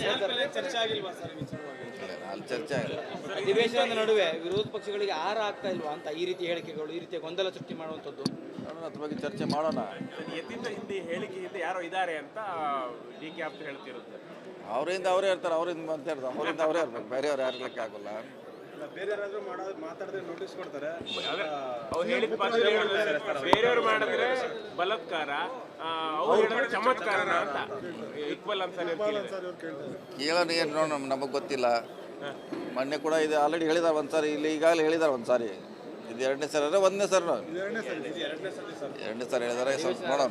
ಚರ್ಚೆ ಆಗಿಲ್ವಾ ಸರ್ ವಿಚಾರವಾಗಿ ಅಲ್ಲಿ ಚರ್ಚೆ ಆಗಿದೆ ಅಧಿವೇಶನದ ನಡುವೆ ವಿರೋಧ ಪಕ್ಷಗಳಿಗೆ ಆರ ಆಗ್ತಾ ಇಲ್ವಾ ಅಂತ ಈ ರೀತಿ ಹೇಳಿಕೆಗಳು ಈ ರೀತಿಯ ಗೊಂದಲ ಸೃಷ್ಟಿ ಮಾಡುವಂಥದ್ದು? ನೋಡೋಣ ಅದ್ರ ಬಗ್ಗೆ ಚರ್ಚೆ ಮಾಡೋಣ. ಎತ್ತಿಂದ ಹಿಂದೆ ಹೇಳಿಕೆ ಹಿಂದೆ ಯಾರೋ ಇದ್ದಾರೆ ಅಂತ ಡಿ ಕೆ ಆಪ್ತ ಹೇಳ್ತಿರುತ್ತೆ ಅವರಿಂದ ಅವರೇ ಇರ್ತಾರೆ ಅವರಿಂದ ಅಂತ ಹೇಳ್ತಾರೆ. ಅವರಿಂದ ಅವರೇ ಇರ್ಬೇಕು. ಬೇರೆಯವ್ರು ಯಾರು ಇರ್ಲಿಕ್ಕೆ ಆಗೋಲ್ಲ ಬೇರೆ ಯಾರಾದ್ರೂ ಮಾಡೋದು ಮಾತಾಡಿದ್ರೆ ನೋಟಿಸ್ ಕೊಡ್ತಾರೆ. ಅವ್ರು ಹೇಳಿದ ಭಾಷೆ ಬೇರೆಯವ್ರು ಮಾಡಿದ್ರೆ ಬಲತ್ಕಾರ ಚಮತ್ಕಾರ ಅವ್ರು ಹೇಳಿದ್ರೆ ಚಮತ್ಕಾರನ ಅಂತ. ಇಕ್ವಲ್ ಅಂತ ಕೇಳೋಣ ಏನು ನೋಡೋಣ ನಮಗೆ ಗೊತ್ತಿಲ್ಲ. ಮೊನ್ನೆ ಕೂಡ ಇದು ಆಲ್ರೆಡಿ ಹೇಳಿದಾರೆ ಒಂದ್ಸಾರಿ ಇಲ್ಲಿ ಈಗಾಗಲೇ ಹೇಳಿದಾರೆ ಒಂದು ಸಾರಿ ಇದು ಎರಡನೇ ಸರ್ ಅಂದರೆ ಒಂದನೇ ಸರ ಎರಡನೇ ಸರಿ ಹೇಳಿದಾರೆ ಸ್ವಲ್ಪ ನೋಡೋಣ.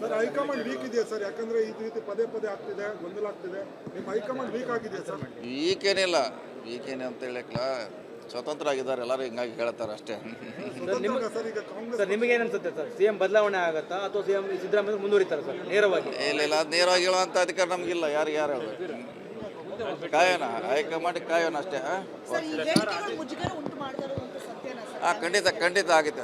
ಸರ್, ಹೈಕಮಾಂಡ್ ವೀಕ್ ಇದೆಯಾ ಸರ್? ಯಾಕಂದ್ರೆ ಈ ರೀತಿ ಪದೇ ಪದೇ ಆಗ್ತಿದೆ ಗೊಂದಲ ಆಗ್ತಿದೆ. ನಿಮ್ಮ ಹೈಕಮಾಂಡ್ ವೀಕ್ ಆಗಿದೆಯಾ ಸರ್? ಈಗೇನಿಲ್ಲ ಈಗೇನೆ ಅಂತ ಹೇಳಕ್ಕಿಲ್ಲ ಸ್ವತಂತ್ರ ಆಗಿದ್ದಾರೆ ಎಲ್ಲರೂ ಹಿಂಗಾಗಿ ಹೇಳ್ತಾರೆ ಅಷ್ಟೇ. ಸರ್ ನಿಮಗೆ ಏನು ಸರ್ ಸಿ ಅನ್ಸುತ್ತೆ ಸರ್? ಸಿಎಂ ಬದಲಾವಣೆ ಆಗುತ್ತಾ ಅಥವಾ ಸಿಎಂ ಸಿದ್ದರಾಮಯ್ಯ ಮುಂದುವರಿತಾರೆ ಸರ್ ನೇರವಾಗಿ? ಇಲ್ಲ ಇಲ್ಲ ಅದು ನೇರವಾಗಿ ಹೇಳುವಂಥ ಅಧಿಕಾರ ನಮಗಿಲ್ಲ ಯಾರು ಯಾರು ಹೇಳಬೇಕು ಕಾಯೋಣ ಹೈಕಮಾಂಡ್ ಕಾಯೋಣ ಅಷ್ಟೇ ಹಾಂ? ಖಂಡಿತ ಖಂಡಿತ ಆಗುತ್ತೆ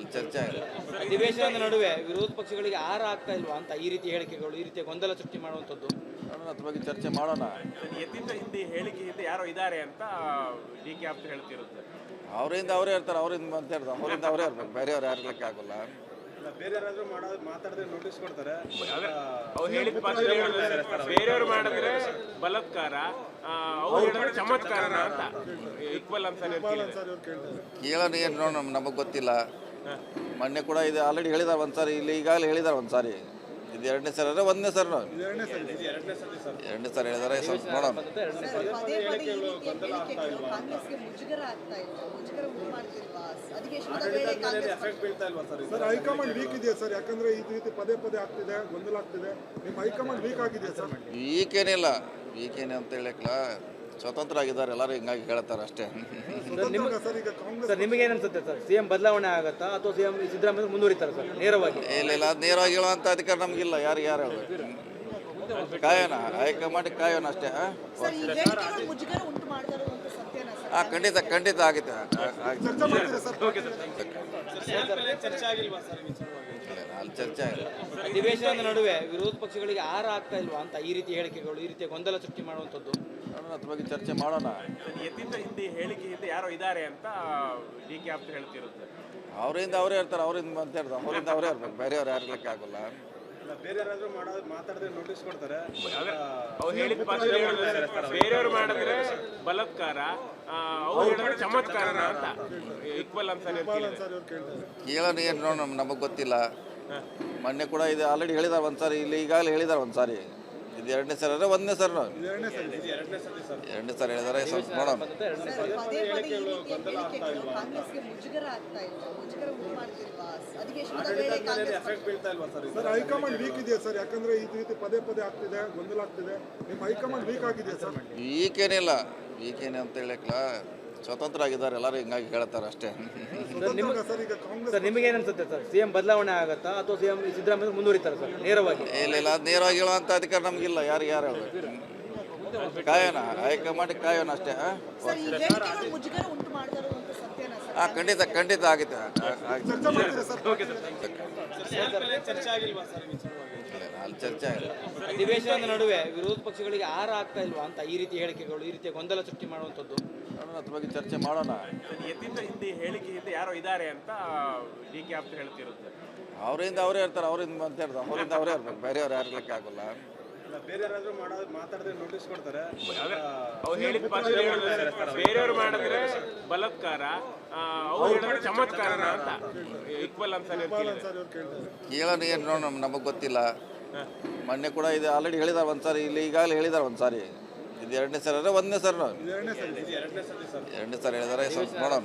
ಅಲ್ಲಿ ಚರ್ಚೆ ಆಗಿದೆ. ಅಧಿವೇಶನದ ನಡುವೆ ವಿರೋಧ ಪಕ್ಷಗಳಿಗೆ ಆರ ಆಗ್ತಾ ಇಲ್ವಾ ಅಂತ ಈ ರೀತಿ ಹೇಳಿಕೆಗಳು ಈ ರೀತಿಯ ಗೊಂದಲ ಸೃಷ್ಟಿ ಮಾಡುವಂಥದ್ದು? ನೋಡೋಣ ಅದ್ರ ಬಗ್ಗೆ ಚರ್ಚೆ ಮಾಡೋಣ. ಎತ್ತಿಂದ ಹಿಂದೆ ಹೇಳಿಕೆ ಹಿಂದೆ ಯಾರೋ ಇದ್ದಾರೆ ಅಂತ ಡಿ ಕೆ ಆಪ್ತ ಹೇಳ್ತಿರುತ್ತೆ. ಅವರಿಂದ ಅವರೇ ಇರ್ತಾರೆ ಅವರಿಂದ ಅಂತ ಹೇಳ್ತಾರೆ ಅವರಿಂದ ಅವರೇ ಇರ್ಬೇಕು. ಬೇರೆಯವ್ರು ಯಾರು ಇರ್ಲಿಕ್ಕೆ ಆಗೋಲ್ಲ ಬೇರೆ ಯಾರಾದ್ರೂ ಮಾಡೋದು ಮಾತಾಡಿದ್ರೆ ನೋಟಿಸ್ ಕೊಡ್ತಾರೆ. ಅವ್ರು ಹೇಳಿದ ಭಾಷೆ ಬೇರೆಯವ್ರು ಮಾಡಿದ್ರೆ ಬಲಾತ್ಕಾರ ಚಮತ್ಕಾರನ ಅಂತ. ಇಕ್ವಲ್ ಅಂತ ಕೇಳೋಣ ಏನು ನಮಗೆ ಗೊತ್ತಿಲ್ಲ. ಮೊನ್ನೆ ಕೂಡ ಇದು ಆಲ್ರೆಡಿ ಹೇಳಿದಾರೆ ಒಂದು ಸಾರಿ ಇಲ್ಲಿ ಈಗಾಗಲೇ ಹೇಳಿದಾರೆ ಒಂದು ಸಾರಿ ಇದು ಎರಡನೇ ಸರಿ ಅಂದರೆ ಒಂದನೇ ಸರಿ ಎರಡನೇ ಸರಿ. ಎರಡನೇ ಸರಿ ಹೇಳಿದಾರೆ ಸ್ವಲ್ಪ ನೋಡೋಣ. ಸರ್, ಹೈಕಮಾಂಡ್ ವೀಕ್ ಇದೆಯಾ ಸರ್? ಯಾಕಂದ್ರೆ ಈ ರೀತಿ ಪದೇ ಪದೇ ಆಗ್ತಿದೆ ಗೊಂದಲ ಆಗ್ತಿದೆ. ನಿಮ್ಮ ಹೈಕಮಾಂಡ್ ವೀಕ್ ಆಗಿದೆಯಾ ಸರ್? ಈಗೇನಿಲ್ಲ ಈಗೇನೆ ಅಂತ ಹೇಳಕ್ಕಿಲ್ಲ. ಸ್ವತಂತ್ರ ಆಗಿದ್ದಾರೆ ಎಲ್ಲರೂ ಹಿಂಗಾಗಿ ಹೇಳ್ತಾರೆ ಅಷ್ಟೇ. ಸರ್ ನಿಮಗೆ ಕಾಂಗ್ರೆಸ್ ಸರ್ ನಿಮಗೆ ಅನ್ಸುತ್ತೆ ಸರ್? ಸಿಎಂ ಬದಲಾವಣೆ ಆಗತ್ತಾ ಅಥವಾ ಸಿಎಂ ಸಿದ್ದರಾಮಯ್ಯ ಮುಂದುವರಿತಾರೆ ಸರ್ ನೇರವಾಗಿ? ಇಲ್ಲ ಇಲ್ಲ ಅದು ನೇರವಾಗಿ ಹೇಳುವಂಥ ಅಧಿಕಾರ ನಮಗಿಲ್ಲ ಯಾರು ಯಾರು ಹೇಳಬೇಕು ಕಾಯೋಣ ಹೈಕಮಾಂಡ್ ಕಾಯೋಣ ಅಷ್ಟೇ ಹಾಂ? ಖಂಡಿತ ಖಂಡಿತ ಆಗುತ್ತೆ ಆಗುತ್ತೆ ಚರ್ಚೆ ಮಾಡ್ತೀರಾ ಸರ್? ಚರ್ಚೆ ಆಗಿಲ್ವಾ ಸರ್ ಅಲ್ಲಿ ಚರ್ಚೆ ಆಗಿಲ್ಲ. ಅಧಿವೇಶನದ ನಡುವೆ ವಿರೋಧ ಪಕ್ಷಗಳಿಗೆ ಆರ ಆಗ್ತಾ ಇಲ್ವಾ ಅಂತ ಈ ರೀತಿ ಹೇಳಿಕೆಗಳು ಈ ರೀತಿಯ ಗೊಂದಲ ಸೃಷ್ಟಿ ಮಾಡುವಂಥದ್ದು? ಅದ್ರ ಬಗ್ಗೆ ಚರ್ಚೆ ಮಾಡೋಣ. ಎತ್ತಿಂದ ಹಿಂದೆ ಹೇಳಿಕೆ ಹಿಂದೆ ಯಾರೋ ಇದ್ದಾರೆ ಅಂತ ಡಿ ಕೆ ಆಪ್ತ ಹೇಳ್ತಿರುತ್ತೆ. ಅವರಿಂದ ಅವರೇ ಇರ್ತಾರೆ ಅವರಿಂದ ಅಂತ ಹೇಳ್ತಾರೆ ಅವರಿಂದ ಅವರೇ ಇರ್ಬೇಕು ಬೇರೆಯವ್ರು ಯಾರು ಇರ್ಲಿಕ್ಕೆ ಆಗೋಲ್ಲ. ಬೇರೆಯವ್ರು ಮಾಡಿದ್ರೆ ಬಲತ್ಕಾರ ಚಮತ್ಕಾರನ ಅಂತ. ಕೇಳ್ತಾರೆ ಕೇಳೋಣ ಏನು ನೋಡೋಣ ನಮಗೆ ಗೊತ್ತಿಲ್ಲ. ಮೊನ್ನೆ ಕೂಡ ಇದು ಆಲ್ರೆಡಿ ಹೇಳಿದಾರೆ ಒಂದ್ಸಾರಿ ಇಲ್ಲಿ ಈಗಾಗಲೇ ಹೇಳಿದಾರೆ ಒಂದು ಸಾರಿ ಇದು ಎರಡನೇ ಸರ್ ಒಂದನೇ ಸರ ಎರಡನೇ ಸರಿ ಹೇಳಿದಾರೆ ಸ್ವಲ್ಪ ನೋಡೋಣ. ಸರ್, ಹೈಕಮಾಂಡ್ ವೀಕ್ ಇದೆಯಾ ಸರ್? ಯಾಕಂದ್ರೆ ಈ ರೀತಿ ಪದೇ ಪದೇ ಆಗ್ತಿದೆ ಗೊಂದಲ ಆಗ್ತಿದೆ. ನಿಮ್ಮ ಹೈಕಮಾಂಡ್ ವೀಕ್ ಆಗಿದೆಯಾ ಸರ್? ಈಗೇನಿಲ್ಲ ಈಗೇನೆ ಅಂತ ಹೇಳಕ್ಕಿಲ್ಲ ಸ್ವತಂತ್ರ ಆಗಿದ್ದಾರೆ ಎಲ್ಲರೂ ಹಿಂಗಾಗಿ ಹೇಳ್ತಾರೆ ಅಷ್ಟೇ. ಸರ್ ನಿಮಗೇನು ಕಾಂಗ್ರೆಸ್ ಸರ್ ಸಿ ಅನ್ಸುತ್ತೆ ಸರ್? ಸಿಎಂ ಬದಲಾವಣೆ ಆಗುತ್ತಾ ಅಥವಾ ಸಿಎಂ ಸಿದ್ದರಾಮಯ್ಯ ಮುಂದುವರಿತಾರೆ ಸರ್ ನೇರವಾಗಿ? ಇಲ್ಲ ಇಲ್ಲ ಅದು ನೇರವಾಗಿ ಹೇಳುವಂಥ ಅಧಿಕಾರ ನಮಗಿಲ್ಲ ಯಾರು ಯಾರು ಹೇಳಬೇಕು ಕಾಯೋಣ ಹೈಕಮಾಂಡ್ ಕಾಯೋಣ ಅಷ್ಟೇ ಹಾಂ? ಖಂಡಿತ ಖಂಡಿತ ಆಗುತ್ತೆ ಅಲ್ಲಿ ಚರ್ಚೆ ಆಗಿದೆ. ಅಧಿವೇಶನದ ನಡುವೆ ವಿರೋಧ ಪಕ್ಷಗಳಿಗೆ ಆರ ಆಗ್ತಾ ಇಲ್ವಾ ಅಂತ ಈ ರೀತಿ ಹೇಳಿಕೆಗಳು ಈ ರೀತಿಯ ಗೊಂದಲ ಸೃಷ್ಟಿ ಮಾಡುವಂಥದ್ದು? ನೋಡೋಣ ಅದ್ರ ಬಗ್ಗೆ ಚರ್ಚೆ ಮಾಡೋಣ. ಎತ್ತಿಂದ ಹಿಂದೆ ಹೇಳಿಕೆ ಹಿಂದೆ ಯಾರೋ ಇದ್ದಾರೆ ಅಂತ ಡಿ ಕೆ ಆಪ್ತ ಹೇಳ್ತಿರುತ್ತೆ ಅವರಿಂದ ಅವರೇ ಇರ್ತಾರೆ ಅವರಿಂದ ಅಂತ ಹೇಳ್ತಾರೆ ಅವರಿಂದ ಅವರೇ ಇರ್ಬೇಕು ಬೇರೆಯವ್ರು ಯಾರು ಇರ್ಲಿಕ್ಕೆ ಆಗೋಲ್ಲ ಬೇರೆ ಯಾರಾದ್ರೂ ಮಾತಾಡಿದ್ರೆ ನೋಟಿಸ್ ಕೊಡ್ತಾರೆ. ಅವ್ರು ಹೇಳಿದ ಭಾಷೆ ಬೇರೆಯವ್ರು ಮಾಡಿದ್ರೆ ಬಲತ್ಕಾರ ಚಮತ್ಕಾರ ಅಂತ. ಕೇಳೋಣ ಏನು ನೋಡೋಣ ನಮಗೆ ಗೊತ್ತಿಲ್ಲ. ಮೊನ್ನೆ ಕೂಡ ಇದು ಆಲ್ರೆಡಿ ಹೇಳಿದಾರೆ ಒಂದು ಸಾರಿ ಇಲ್ಲಿ ಈಗಾಗಲೇ ಹೇಳಿದಾರೆ ಒಂದು ಸಾರಿ. ಇದು ಎರಡನೇ ಸರ್ ಅಂದರೆ ಒಂದನೇ ಸರ್ ಎರಡನೇ ಸರ್. ಹೇಳಿದಾರೆ ಸ್ವಲ್ಪ ನೋಡೋಣ.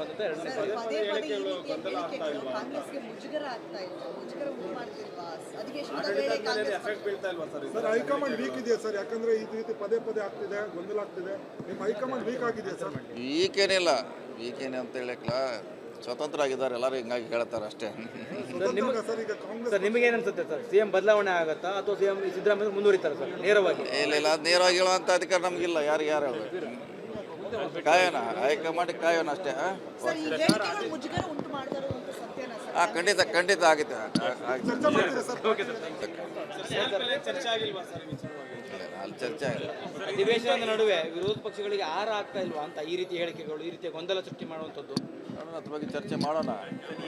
ಸರ್, ಹೈಕಮಾಂಡ್ ವೀಕ್ ಇದೆಯಾ ಸರ್? ಯಾಕಂದ್ರೆ ಈ ರೀತಿ ಪದೇ ಪದೇ ಆಗ್ತಿದೆ ಗೊಂದಲ ಆಗ್ತಿದೆ. ನಿಮ್ಮ ಹೈಕಮಾಂಡ್ ವೀಕ್ ಆಗಿದೆಯಾ ಸರ್? ಈಗೇನಿಲ್ಲ ಈಗೇನೆ ಅಂತ ಹೇಳಕ್ಕಿಲ್ಲ ಸ್ವತಂತ್ರ ಆಗಿದ್ದಾರೆ ಎಲ್ಲರೂ ಹಿಂಗಾಗಿ ಹೇಳ್ತಾರೆ ಅಷ್ಟೇ. ಸರ್ ನಿಮಗೇನು ಅನ್ಸುತ್ತೆ ಸರ್ ನಿಮಗೆ ಅನ್ಸುತ್ತೆ ಸರ್? ಸಿಎಂ ಬದಲಾವಣೆ ಆಗುತ್ತಾ ಅಥವಾ ಸಿಎಂ ಸಿದ್ದರಾಮಯ್ಯ ಮುಂದುವರಿತಾರೆ ಸರ್ ನೇರವಾಗಿ? ಇಲ್ಲ ಇಲ್ಲ ಅದು ನೇರವಾಗಿ ಹೇಳುವಂಥ ಅಧಿಕಾರ ನಮಗಿಲ್ಲ ಯಾರು ಯಾರು ಹೇಳಬೇಕು ಕಾಯೋಣ ಹೈಕಮಾಂಡ್ ಕಾಯೋಣ ಅಷ್ಟೇ ಹಾಂ? ಸರ್ ಈ ಹೇಳಿಕೆಗಳು ಮುಜುಗರ ಉಂಟು ಮಾಡ್ತಾ ಇರುವಂತ ಸತ್ಯನಾ ಸರ್? ಆ ಖಂಡಿತ ಖಂಡಿತ ಆಗುತ್ತೆ ಅಲ್ಲಿ ಚರ್ಚೆ ಆಗಿಲ್ಲ. ಅಧಿವೇಶನದ ನಡುವೆ ವಿರೋಧ ಪಕ್ಷಗಳಿಗೆ ಆರ ಆಗ್ತಾ ಇಲ್ವಾ ಅಂತ ಈ ರೀತಿ ಹೇಳಿಕೆಗಳು ಈ ರೀತಿಯ ಗೊಂದಲ ಸೃಷ್ಟಿ ಮಾಡುವಂಥದ್ದು? ಅದ್ರ ಬಗ್ಗೆ ಚರ್ಚೆ ಮಾಡೋಣ.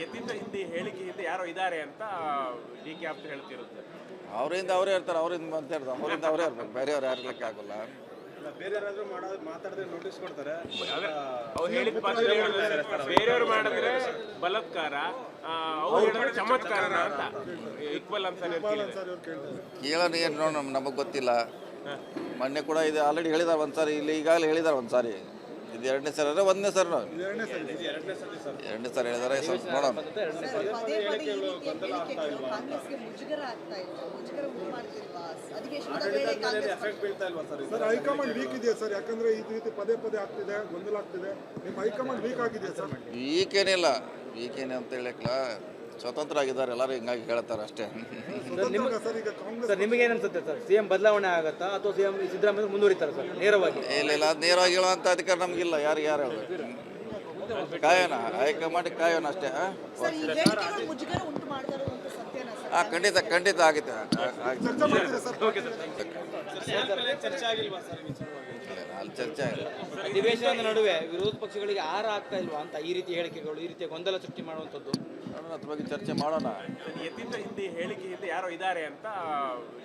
ಎತ್ತಿದ್ದ ಹಿಂದೆ ಹೇಳಿಕೆ ಹಿಂದೆ ಯಾರೋ ಇದ್ದಾರೆ ಅಂತ ಡಿ ಕೆ ಆಪ್ತ ಹೇಳ್ತಿರುತ್ತೆ ಅವರಿಂದ ಅವರೇ ಇರ್ತಾರೆ ಅವರಿಂದ ಅಂತ ಹೇಳ್ತಾರೆ. ಅವರಿಂದ ಅವರೇ ಇರ್ಬೇಕು. ಬೇರೆಯವ್ರು ಯಾರು ಇರ್ಲಿಕ್ಕೆ ಆಗೋಲ್ಲ ಇಲ್ಲ ಬೇರೆ ಯಾರಾದ್ರೂ ಮಾಡೋದು ಮಾತಾಡಿದ್ರೆ ನೋಟಿಸ್ ಕೊಡ್ತಾರೆ. ಅವ್ರು ಹೇಳಿದ ಪಾತ್ರ ಬೇರೆಯವ್ರು ಮಾಡಿದ್ರೆ ಬಲತ್ಕಾರ ಚಮತ್ಕಾರ ಅಂತ. ಇಕ್ವಲ್ ಅಂತ ಕೇಳೋಣ ಏನು ನೋಡೋಣ ನಮಗೆ ಗೊತ್ತಿಲ್ಲ. ಮೊನ್ನೆ ಕೂಡ ಇದು ಆಲ್ರೆಡಿ ಹೇಳಿದಾರೆ ಒಂದ್ಸಾರಿ ಇಲ್ಲಿ ಈಗಾಗಲೇ ಹೇಳಿದಾರೆ ಒಂದು ಸಾರಿ ಇದು ಎರಡನೇ ಸರ್ ಅಂದರೆ ಒಂದನೇ ಸರ್ ಎರಡನೇ ಸರಿ ಎರಡನೇ ಸರ್ ಎರಡನೇ ಸರಿ. ಹೇಳಿದಾರೆ ಸ್ವಲ್ಪ ನೋಡೋಣ ಸರ್ ಹೈಕಮಾಂಡ್ ವೀಕ್ ಇದೆಯಾ ಸರ್? ಯಾಕಂದ್ರೆ ಈ ರೀತಿ ಪದೇ ಪದೇ ಆಗ್ತಿದೆ ಗೊಂದಲ ಆಗ್ತಿದೆ. ನಿಮ್ಮ ಹೈಕಮಾಂಡ್ ವೀಕ್ ಆಗಿದೆಯಾ ಸರ್? ಈಗೇನಿಲ್ಲ ಈಗೇನೆ ಅಂತ ಹೇಳಕ್ಲ. ಸ್ವತಂತ್ರ ಆಗಿದ್ದಾರೆ ಎಲ್ಲರೂ ಹಿಂಗಾಗಿ ಹೇಳ್ತಾರೆ ಅಷ್ಟೇ. ನಿಮಗೆ ಸರ್ ಈಗ ಕಾಂಗ್ರೆಸ್ ಸರ್ ನಿಮಗೇನು ಅನ್ಸುತ್ತೆ ಸರ್? ಸಿಎಂ ಬದಲಾವಣೆ ಆಗುತ್ತಾ ಅಥವಾ ಸಿಎಂ ಸಿದ್ದರಾಮಯ್ಯ ಮುಂದುವರಿತಾರೆ ಸರ್ ನೇರವಾಗಿ? ಇಲ್ಲ ಇಲ್ಲ ಅದು ನೇರವಾಗಿ ಹೇಳುವಂತ ಅಧಿಕಾರ ನಮಗಿಲ್ಲ ಯಾರು ಯಾರು ಹೇಳಬೇಕು ಕಾಯೋಣ ಹೈಕಮಾಂಡ್ ಕಾಯೋಣ ಅಷ್ಟೇ ಹಾಂ? ಸರ್ ಈ ಹೇಳಿಕೆಗಳು ಮುಜುಗರ ಉಂಟು ಮಾಡ್ತಾ ಇರುವಂತ ಸತ್ಯನಾ ಸರ್? ಆ ಖಂಡಿತ ಖಂಡಿತ ಆಗುತ್ತೆ ಚರ್ಚೆ ಅಲ್ಲಿ ಅಧಿವೇಶನದ ನಡುವೆ ವಿರೋಧ ಪಕ್ಷಗಳಿಗೆ ಆರ ಆಗ್ತಾ ಇಲ್ವಾ ಅಂತ ಈ ರೀತಿ ಹೇಳಿಕೆಗಳು ಈ ರೀತಿಯ ಗೊಂದಲ ಸೃಷ್ಟಿ ಮಾಡುವಂಥದ್ದು? ನೋಡೋಣ ಅದ್ರ ಬಗ್ಗೆ ಚರ್ಚೆ ಮಾಡೋಣ. ಎತ್ತಿದ್ದ ಹಿಂದೆ ಹೇಳಿಕೆ ಹಿಂದೆ ಯಾರೋ ಇದ್ದಾರೆ ಅಂತ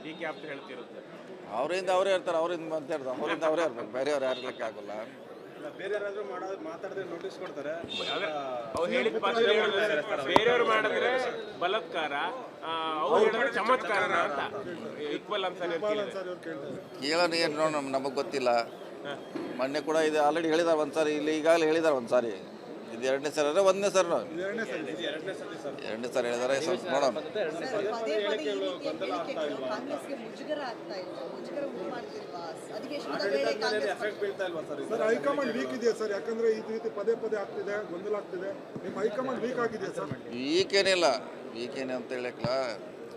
ಡಿ ಕೆ ಆಪ್ತ ಹೇಳ್ತಿರುತ್ತೆ. ಅವರಿಂದ ಅವರೇ ಇರ್ತಾರೆ ಅವರಿಂದ ಅಂತ ಹೇಳ್ತಾರೆ. ಅವರಿಂದ ಅವರೇ ಇರ್ಬೇಕು. ಬೇರೆಯವ್ರು ಯಾರು ಇರ್ಲಿಕ್ಕೆ ಆಗೋಲ್ಲ ಇಲ್ಲ ಬೇರೆ ಯಾರಾದ್ರೂ ಮಾಡೋದು ಮಾತಾಡಿದ್ರೆ ನೋಟಿಸ್ ಕೊಡ್ತಾರೆ. ಬೇರೆಯವ್ರು ಮಾಡಿದ್ರೆ ಬಲತ್ಕಾರ ಚಮತ್ಕಾರ ಅಂತ. ಕೇಳೋಣ ಏನು ನೋಡೋಣ ನಮಗೆ ಗೊತ್ತಿಲ್ಲ. ಮೊನ್ನೆ ಕೂಡ ಇದು ಆಲ್ರೆಡಿ ಹೇಳಿದಾರೆ ಒಂದು ಸಾರಿ ಇಲ್ಲಿ ಈಗಾಗಲೇ ಹೇಳಿದಾರೆ ಒಂದು ಸಾರಿ. ಇದು ಎರಡನೇ ಸರ್ ಒಂದನೇ ಸರ್ ಎರಡನೇ ಸರಿ ಹೇಳಿದಾರೆ ಸ್ವಲ್ಪ ನೋಡೋಣ. ಸರ್ ಹೈಕಮಾಂಡ್ ವೀಕ್ ಇದೆಯಾ ಸರ್? ಯಾಕಂದ್ರೆ ಈ ರೀತಿ ಪದೇ ಪದೇ ಆಗ್ತಿದೆ ಗೊಂದಲ ಆಗ್ತಿದೆ. ನಿಮ್ಮ ಹೈಕಮಾಂಡ್ ವೀಕ್ ಆಗಿದೆಯಾ ಸರ್? ಈಗೇನಿಲ್ಲ ಈಗೇನೆ ಅಂತ ಹೇಳಕ್ಲ.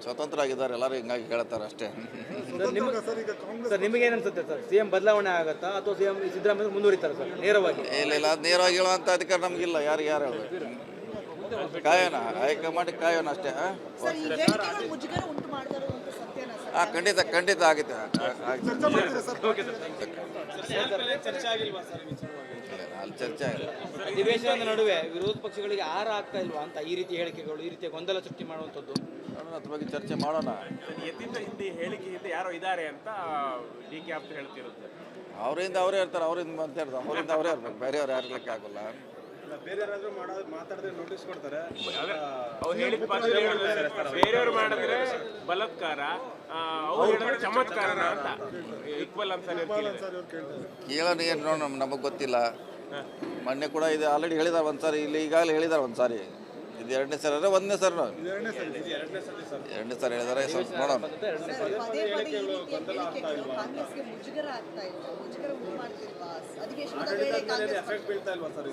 ಸ್ವತಂತ್ರ ಆಗಿದ್ದಾರೆ ಎಲ್ಲರೂ ಹಿಂಗಾಗಿ ಹೇಳ್ತಾರೆ ಅಷ್ಟೇ. ಸರ್ ಈಗ ಕಾಂಗ್ರೆಸ್ ಸರ್ ನಿಮಗೇನು ಅನ್ಸುತ್ತೆ ಸರ್? ಸಿಎಂ ಬದಲಾವಣೆ ಆಗುತ್ತಾ ಅಥವಾ ಸಿಎಂ ಸಿದ್ದರಾಮಯ್ಯ ಮುಂದುವರಿತಾರೆ ಸರ್ ನೇರವಾಗಿ? ಇಲ್ಲ ಇಲ್ಲ ಅದು ನೇರವಾಗಿ ಹೇಳುವಂಥ ಅಧಿಕಾರ ನಮಗಿಲ್ಲ ಯಾರು ಯಾರು ಹೇಳಬೇಕು? ಕಾಯೋಣ ಹೈಕಮಾಂಡ್ ಕಾಯೋಣ ಅಷ್ಟೇ ಹಾ? ಸರ್ ಈ ಹೇಳಿಕೆಗಳು ಮುಜುಗರ ಉಂಟು ಮಾಡ್ತಾ ಇರುವಂತ ಸತ್ಯನಾ ಸರ್? ಖಂಡಿತ ಖಂಡಿತ ಆಗುತ್ತೆ. ಚರ್ಚೆ ಸರ್? ಚರ್ಚೆ ಆಗಿಲ್ವಾ ಸರ್ ಈ ವಿಚಾರವಾಗಿ ಇಲ್ಲ, ಅಲ್ಲಿ ಚರ್ಚೆ ಆಗಿಲ್ಲ. ಅಧಿವೇಶನದ ನಡುವೆ ವಿರೋಧ ಪಕ್ಷಗಳಿಗೆ ಆರ ಆಗ್ತಾ ಇಲ್ವಾ ಅಂತ ಈ ರೀತಿ ಹೇಳಿಕೆಗಳು ಈ ರೀತಿಯ ಗೊಂದಲ ಸೃಷ್ಟಿ ಮಾಡುವಂಥದ್ದು? ಅದ್ರ ಬಗ್ಗೆ ಚರ್ಚೆ ಮಾಡೋಣ. ಎತ್ತಿದ್ದ ಹಿಂದೆ ಹೇಳಿಕೆ ಹಿಂದೆ ಯಾರೋ ಇದ್ದಾರೆ ಅಂತ ಡಿ ಕೆ ಆಪ್ತ ಹೇಳ್ತಿರುತ್ತೆ ಅವರಿಂದ ಅವರೇ ಇರ್ತಾರೆ ಅವರಿಂದ ಅಂತ ಹೇಳ್ತಾರೆ ಅವರಿಂದ ಅವರೇ ಇರ್ಬೇಕು ಬೇರೆಯವ್ರು ಯಾರು ಇರ್ಲಿಕ್ಕೆ ಆಗೋಲ್ಲ. ಬೇರೆ ಯಾರಾದ್ರೂ ಮಾಡೋದು ಮಾತಾಡಿದ್ರೆ ನೋಟಿಸ್ ಕೊಡ್ತಾರೆ. ಅವ್ರು ಹೇಳಿದ ಪಾತ್ರ ಬೇರೆಯವ್ರು ಮಾಡಿದ್ರೆ ಬಲತ್ಕಾರ ಚಮತ್ಕಾರ ಅಂತ ಇಕ್ವಲ್ ಅಂತ ಸರ್ ಇವ್ರು ಕೇಳ್ತಾರೆ. ಕೇಳೋಣ ಏನು ನಮಗೆ ಗೊತ್ತಿಲ್ಲ. ಮೊನ್ನೆ ಕೂಡ ಇದು ಆಲ್ರೆಡಿ ಹೇಳಿದಾರೆ ಒಂದ್ಸಾರಿ ಇಲ್ಲಿ ಈಗಾಗಲೇ ಹೇಳಿದಾರೆ ಒಂದು ಸಾರಿ ಇದು ಎರಡನೇ ಸರ್ ಅಂದರೆ ಒಂದನೇ ಸರ್ ಎರಡನೇ ಸರಿ ಹೇಳಿದಾರೆ ಸ್ವಲ್ಪ ನೋಡೋಣ.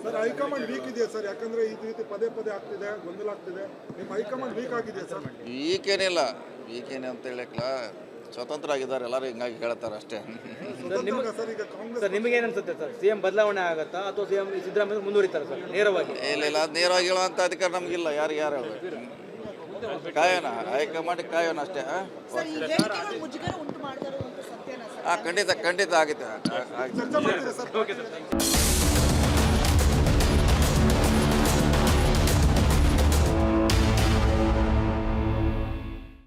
ಸರ್ ಹೈಕಮಾಂಡ್ ವೀಕ್ ಇದೆಯಾ ಸರ್? ಯಾಕಂದ್ರೆ ಈ ರೀತಿ ಪದೇ ಪದೇ ಆಗ್ತಿದೆ ಗೊಂದಲ ಆಗ್ತಿದೆ. ನಿಮ್ಮ ಹೈಕಮಾಂಡ್ ವೀಕ್ ಆಗಿದೆಯಾ ಸರ್? ಈಗೇನಿಲ್ಲ ಈಗೇನೆ ಅಂತ ಹೇಳಕ್ಲ. ಸ್ವತಂತ್ರ ಆಗಿದ್ದಾರೆ ಎಲ್ಲರೂ ಹಿಂಗಾಗಿ ಹೇಳ್ತಾರೆ ಅಷ್ಟೇ. ಸರ್ ಈಗ ಕಾಂಗ್ರೆಸ್ ಸರ್ ನಿಮಗೇನು ಅನ್ಸುತ್ತೆ ಸರ್? ಸಿಎಂ ಬದಲಾವಣೆ ಆಗುತ್ತಾ ಅಥವಾ ಸಿಎಂ ಸಿದ್ದರಾಮಯ್ಯ ಮುಂದುವರಿತಾರೆ ಸರ್ ನೇರವಾಗಿ? ಇಲ್ಲ ಇಲ್ಲ ಅದು ನೇರವಾಗಿ ಹೇಳುವಂಥ ಅಧಿಕಾರ ನಮಗಿಲ್ಲ ಯಾರು ಯಾರು ಹೇಳಬೇಕು ಕಾಯೋಣ ಹೈಕಮಾಂಡ್ ಕಾಯೋಣ ಅಷ್ಟೇ ಹಾಂ? ಸರ್ ಈ ಹೇಳಿಕೆಗಳು ಮುಜುಗರ ಉಂಟು ಮಾಡ್ತಾ ಇರುವಂತ ಸತ್ಯನಾ ಸರ್? ಆ ಖಂಡಿತ ಖಂಡಿತ ಆಗುತ್ತೆ